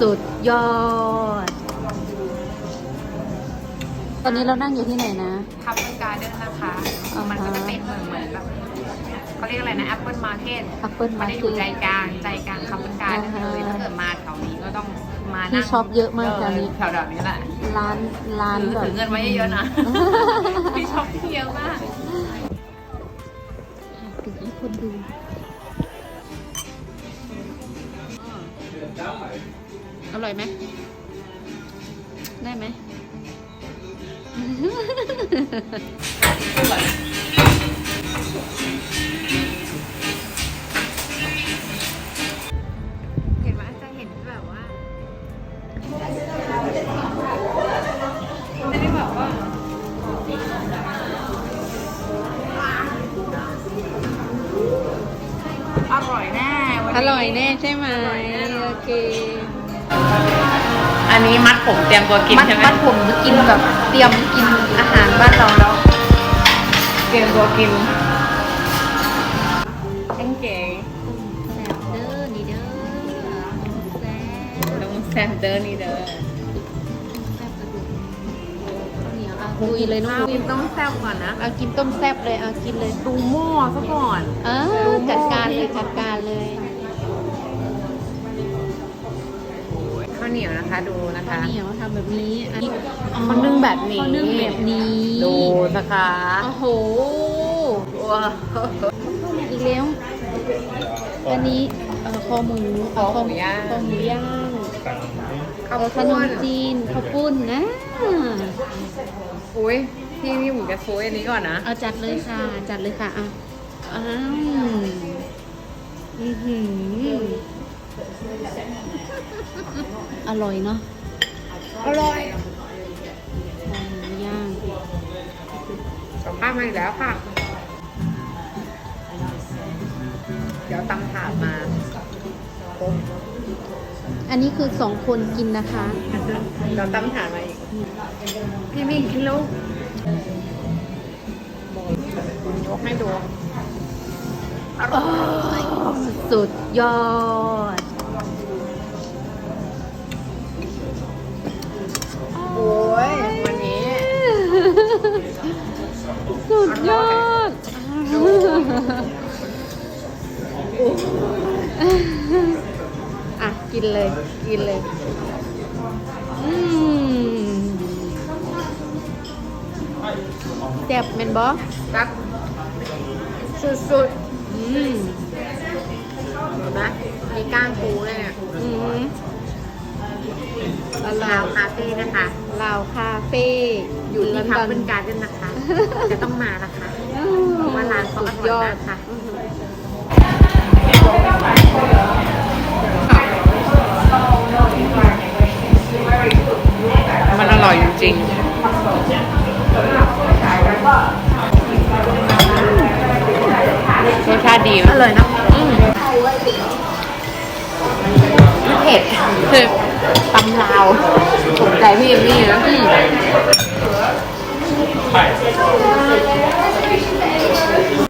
สุดยอด ตอนนี้เรานั่งอยู่ที่ไหนนะคัพเปิลการ์เด้นนะคะอ่าฮะมันก็จะเป็นเหมือนเหมือนแบบเขาเรียกอะไรนะแอปเปิลมาร์เก็ต Apple มันจะอยู่ Market ใจกลางใจกลางคัพเปิลการ์เด้นเลยอ่าฮะถ้าเกิดมาแถวนี้ก็ต้องมาที่นั่งช็อปเยอะมากแถวนี้แถวๆนี้แหละ ร้านร้านถือแบบ ถือเงินไว้เยอะๆนะที่ช็อปที่เยอะมากถึงให้คนดู อร่อยไหม ได้ไหม อนี้ร่อยแน่ใช่ไหมโอเคอันนี้มัดผมเตรียมตัวกินมัดใช่ไหมมัดผมกินแบบเตรียมกินอาหารบ้านเราแล้วเตรียมตัวกินเก๋แซ่บเด้อนี่เด้อแซ่บๆต้องแซ่บเด้อนี่เด้อแซ่บกระดูกข้าวเหนียวอะคุยเลยน้องข้าวคุยต้องแซ่บก่อนนะ เอากินต้มแซ่บเลย เอากินเลยดูหม้อซะก่อน เออจัดการเลยจัดการเลยาวเหนียวนะคะดูนะคะข้าวเหนียวทำแบบนี้อันนี้เขานึ่งแบบนี้ เขานึ่งแบบนี้ดูนะคะโอ้โหว้าวอีกแล้วอันนี้เอ่อคอหมูคอหมูย่างคอหมูย่างข้าวเอ่อขปุ้นมนจีนข้าวปุ้นนะอุ้ยพี่นี่ผมจะโซยอันนี้ก่อนนะเอาจัดเลยค่ะจัดเลยค่ะอะอ้าวอือหือ อร่อยเนาะอร่อยคอหมูย่างสัมภาษณ์มาอีกแล้วค่ะ เดี๋ยวตำถาดมาโอ้อันนี้คือสองคนกินนะคะเดี๋ยวตำถาดมาอีก พี่มีกินลูกยกให้ดู อร่อย สุดยอด สุดยอดอะ กินเลย กินเลย อืมแซ่บเมนบอรักสุดอืมๆเห็นไหมมีก้างปูเลยเนี่ยอืมอร่ลาอวยคาเฟ่นะคะลาวคาเฟ่อยู่ที่พับลเป็อนนการ์เด้นนะคะ จะต้องมานะคะอืมเพราะว่าร้านเขาอร่อยสุดยอมาดกค่ะอือหือมันอร่อยจริงรสชาติดีอร่อยนะเผ็ดคือตำลาวถูกใจพี่เอมมี่นะ 白